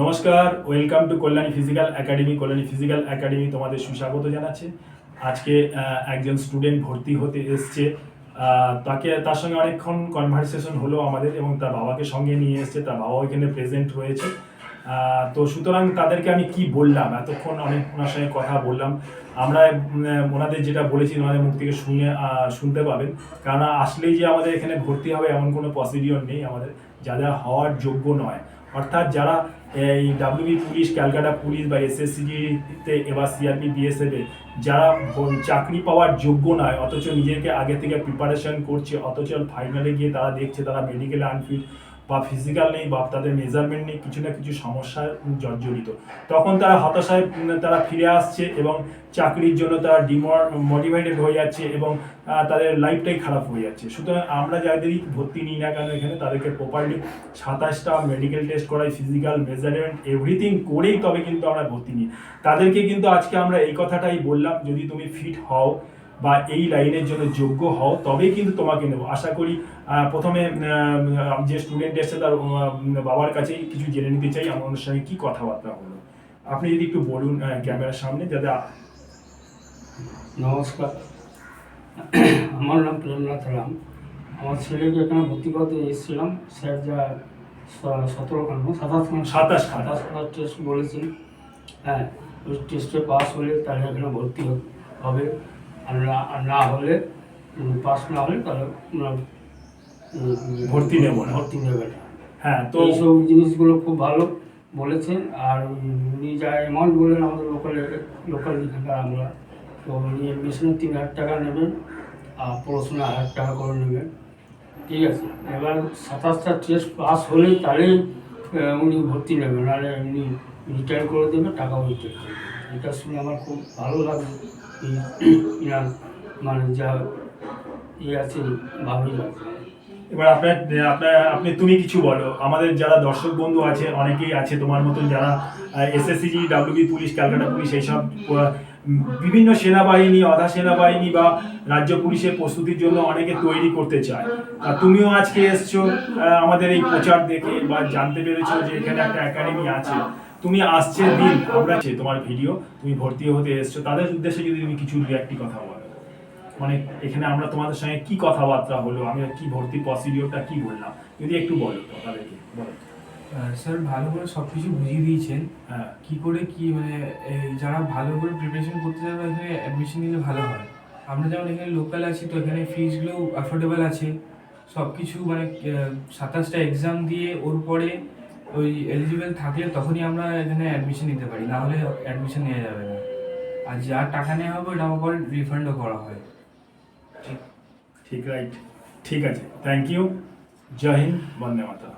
নমস্কার welcome to Kalyani physical academy Kalyani physical academy তোমাদের সুস্বাগত জানাচ্ছে। আজকে একজন স্টুডেন্ট ভর্তি হতে এসছে। তাকে, তার সঙ্গে অনেকক্ষণ কনভারসেশন হলো আমাদের এবং তার বাবাকে সঙ্গে নিয়ে এসছে, তার বাবাও এখানে প্রেজেন্ট হয়েছে। তো সুতরাং তাদেরকে আমি কি বললাম? এতক্ষণ অনেক ওনার সঙ্গে কথা বললাম। আমরা ওনাদের যেটা বলেছি, ওনাদের মুখ থেকে শুনে শুনতে পাবেন। কারণ আসলেই যে আমাদের এখানে ভর্তি হবে এমন কোনো প্রসিডিওর নেই আমাদের। যারা হওয়ার যোগ্য নয়। অর্থাৎ যারা, এই ডাব্লিউবি পুলিশ, ক্যালকাটা পুলিশ বা এসএসসিজিতে এবার সিআরপি বিএসএফে যারা চাকরি পাওয়ার যোগ্য নয়, অথচ নিজেকে আগে থেকে প্রিপারেশন করছে, অথচ ফাইনালে গিয়ে তারা দেখছে তারা মেডিকেলে আনফিট বা ফিজিক্যাল নেই বা তাদের মেজারমেন্ট নেই, কিছু না কিছু সমস্যায় জর্জরিত। তখন তারা হতাশায় তারা ফিরে আসছে এবং চাকরির জন্য তারা ডিমোটিভেটেড হয়ে যাচ্ছে এবং তাদের লাইফটাই খারাপ হয়ে যাচ্ছে। সুতরাং আমরা যাদেরই ভর্তি নিই না কেন এখানে, তাদেরকে প্রপারলি সাতাশটা মেডিকেল টেস্ট করাই ফিজিক্যাল মেজারমেন্ট এভরিথিং করেই তবে কিন্তু আমরা ভর্তি নিই। তাদেরকে কিন্তু আজকে আমরা এই কথাটাই বললাম, যদি তুমি ফিট হও বা এই লাইনের জন্য যোগ্য হও তবেই কিন্তু তোমাকে নেব। আশা করি প্রথমে যে স্টুডেন্ট এসছে তার বাবার কাছেই কিছু জেনে নিতে চাই আমার সঙ্গে কি কথাবার্তা হলো। আপনি যদি একটু বলুন ক্যামেরার সামনে যাতে নমস্কার। আমার নাম প্রেমনাথ রাম। আমার ছেলেকে এখানে ভর্তি করতে এসেছিলাম স্যার যা সতেরো খান সাতাশ খান। সাতাশ। সাতাশ খান টেস্ট বলেছেন। হ্যাঁ ওই টেস্টে পাস হলে তাহলে এখানে ভর্তি হবে। আর না আর না হলে পাস না হলে তাহলে ভর্তি নেব না। ভর্তি নেবে না। হ্যাঁ তো এইসব জিনিসগুলো খুব ভালো বলেছেন। আর উনি যা অ্যামাউন্ট বললেন আমাদের লোকাল লোকাল এখানকার আমরা তো উনি এডমিশনে তিন হাজার টাকা নেবেন আর পড়াশোনা হাজার টাকা করে নেবেন। ঠিক আছে? এবার সাতাশটা টেস্ট পাস হলেই তাহলেই উনি ভর্তি নেবেন। নাহলে উনি রিটায়ার করে দেবে টাকা উঠতে এটা শুনে আমার খুব ভালো এই- ইনার মানে যা ইয়ে আছে ভালোই এবার আপনার আপনার, আপনি, তুমি কিছু বলো। আমাদের যারা দর্শক বন্ধু আছে, অনেকেই আছে তোমার মতন যারা SSC GD WB police, Calcutta police এইসব বিভিন্ন সেনাবাহিনী অধা সেনাবাহিনী বা রাজ্য পুলিশের প্রস্তুতির জন্য অনেকে তৈরি করতে চায়। আর তুমিও আজকে এসছো আমাদের এই প্রচার দেখে বা জানতে পেরেছ যে এখানে একটা একাডেমি আছে। তুমি আসছে দিন আমরা তোমার ভিডিও তুমি ভর্তি হতে এসছো। তাদের উদ্দেশ্যে যদি তুমি কিছু দু একটি কথা বলো। মানে এখানে আমরা তোমাদের সঙ্গে কি কথাবার্তা হলো আমি কি ভর্তি প্রসিডিওরটা কি বললাম যদি একটু বলো তাদেরকে বলো। স্যার ভালো করে সব কিছু বুঝিয়ে দিয়েছেন। হ্যাঁ। কি করে কি মানে যারা ভালো করে প্রিপারেশন করতে যাবে এখানে অ্যাডমিশন নিলে ভালো হয়। আমরা যেমন এখানে লোকাল আছি তো এখানে ফিজগুলো অ্যাফোর্ডেবল আছে। সব কিছু মানে সাতাশটা এক্সাম দিয়ে ওর পরে ওই এলিজিবল থাকলে তখনই আমরা এখানে অ্যাডমিশন নিতে পারি, না হলে অ্যাডমিশন নেওয়া যাবে না। আর যা টাকা নেওয়া হবে ওটা আবার রিফান্ডও করা হয়। ঠিক রাইট ঠিক আছে। থ্যাংক ইউ জয় হিন্দ, বন্দে মাতা